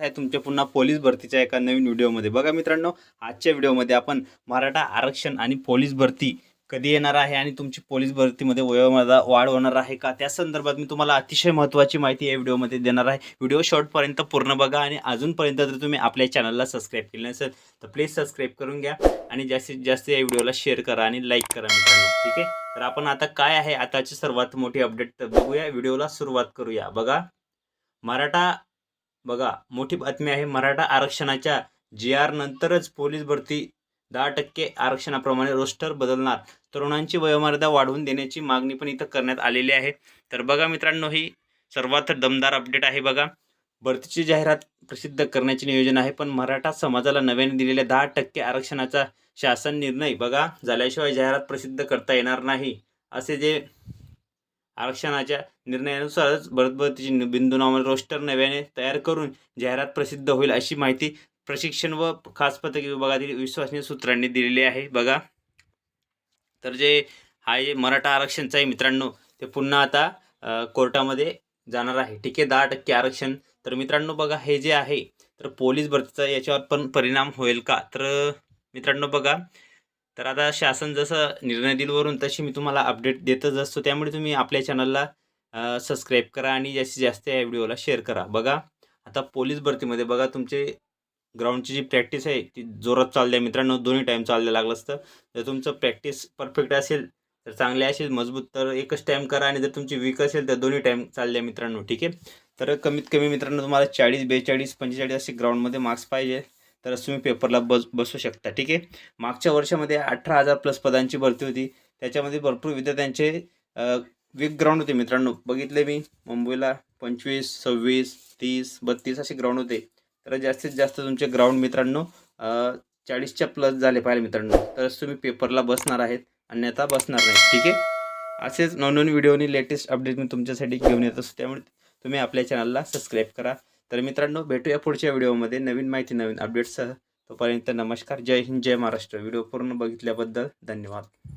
आहे तुमच्या पुन्हा पोलीस भरतीच्या एका नवीन व्हिडिओमध्ये. बघा मित्रांनो आजच्या व्हिडिओमध्ये आपण मराठा आरक्षण आणि पोलीस भरती कधी येणार आहे आणि तुमची पोलीस भरतीमध्ये वयोमर्यादा वाढ होणार आहे का? त्या संदर्भात मी तुम्हाला अतिशय महत्त्वाची माहिती या व्हिडिओमध्ये देणार आहे. व्हिडिओ शॉर्टपर्यंत पूर्ण बघा आणि अजूनपर्यंत जर तुम्ही आपल्या चॅनलला सबस्क्राईब केलं नसेल तर प्लीज सबस्क्राईब करून घ्या आणि जास्तीत जास्त या व्हिडिओला शेअर करा आणि लाईक करा मित्रांनो. ठीक आहे? तर आपण आता काय आहे आताची सर्वात मोठी अपडेट तर बघूया. व्हिडिओला सुरुवात करूया. बघा मराठा बघा मोठी बातमी आहे मराठा आरक्षणाच्या जी आर नंतरच पोलीस भरती. दहा टक्के आरक्षणाप्रमाणे रोस्टर बदलणार. तरुणांची वयोमर्यादा वाढवून देण्याची मागणी पण इथं करण्यात आलेली आहे. तर बघा मित्रांनो ही सर्वात दमदार अपडेट आहे बघा. भरतीची जाहिरात प्रसिद्ध करण्याचे नियोजन आहे पण मराठा समाजाला नव्याने दिलेल्या दहा टक्के आरक्षणाचा शासन निर्णय बघा झाल्याशिवाय जाहिरात प्रसिद्ध करता येणार नाही. असे जे आरक्षणाच्या निर्णयानुसारच भरतभरतीची बिंदू नावाने रोस्टर नव्याने तयार करून जाहिरात प्रसिद्ध होईल अशी माहिती प्रशिक्षण व खास पथक विभागातील विश्वसनीय सूत्रांनी दिलेली आहे. बघा. तर जे हा जे मराठा आरक्षणचं आहे मित्रांनो ते पुन्हा आता कोर्टामध्ये जाणार आहे. ठीक आहे दहा टक्के आरक्षण. तर मित्रांनो बघा हे जे आहे तर पोलीस भरतीचा याच्यावर पण परिणाम होईल का? तर मित्रांनो बघा. तर आता शासन जसं निर्णय दिल वरून तशी मी तुम्हाला अपडेट देतच असतो. त्यामुळे तुम्ही आपल्या चॅनलला सबस्क्राईब करा आणि जास्तीत जास्त या व्हिडिओला शेअर करा. बघा आता पोलीस भरतीमध्ये बघा तुमचे ग्राउंडची जी प्रॅक्टिस आहे ती जोरात चालली आहे. मित्रांनो दोन्ही टाईम चाललं लागलं असतं. जर तुमचं प्रॅक्टिस परफेक्ट असेल तर चांगले असेल मजबूत तर एकच टाईम करा. आणि जर तुमची वीक असेल तर दोन्ही टाईम चालले मित्रांनो ठीक आहे? तर कमीत कमी मित्रांनो तुम्हाला चाळीस बेचाळीस पंचेचाळीस असे ग्राउंडमध्ये मार्क्स पाहिजे. तरच तुम्ही पेपरला बस बसू शकता ठीक आहे? मागच्या वर्षामध्ये अठरा हजार प्लस पदांची भरती होती. त्याच्यामध्ये भरपूर विद्यार्थ्यांचे वीक ग्राउंड होते मित्रांनो. बघितले मी मुंबईला पंचवीस सव्वीस तीस बत्तीस असे ग्राउंड होते. तर जास्तीत जास्त तुमचे ग्राउंड मित्रांनो चाळीसच्या प्लस झाले पाहिजे मित्रांनो. तरच तुम्ही पेपरला बसणार आहेत अन्यथा बसणार नाही ठीक आहे? असेच नवनवीन व्हिडिओनी लेटेस्ट अपडेट मी तुमच्यासाठी घेऊन येत असतो. त्यामुळे तुम्ही आपल्या चॅनलला सबस्क्राईब करा. तर मित्रांनो भेटूया पुढच्या व्हिडिओमध्ये नवीन माहिती नवीन अपडेट्ससह तोपर्यंत नमस्कार. जय हिंद जय महाराष्ट्र. व्हिडिओ पूर्ण बघितल्याबद्दल धन्यवाद.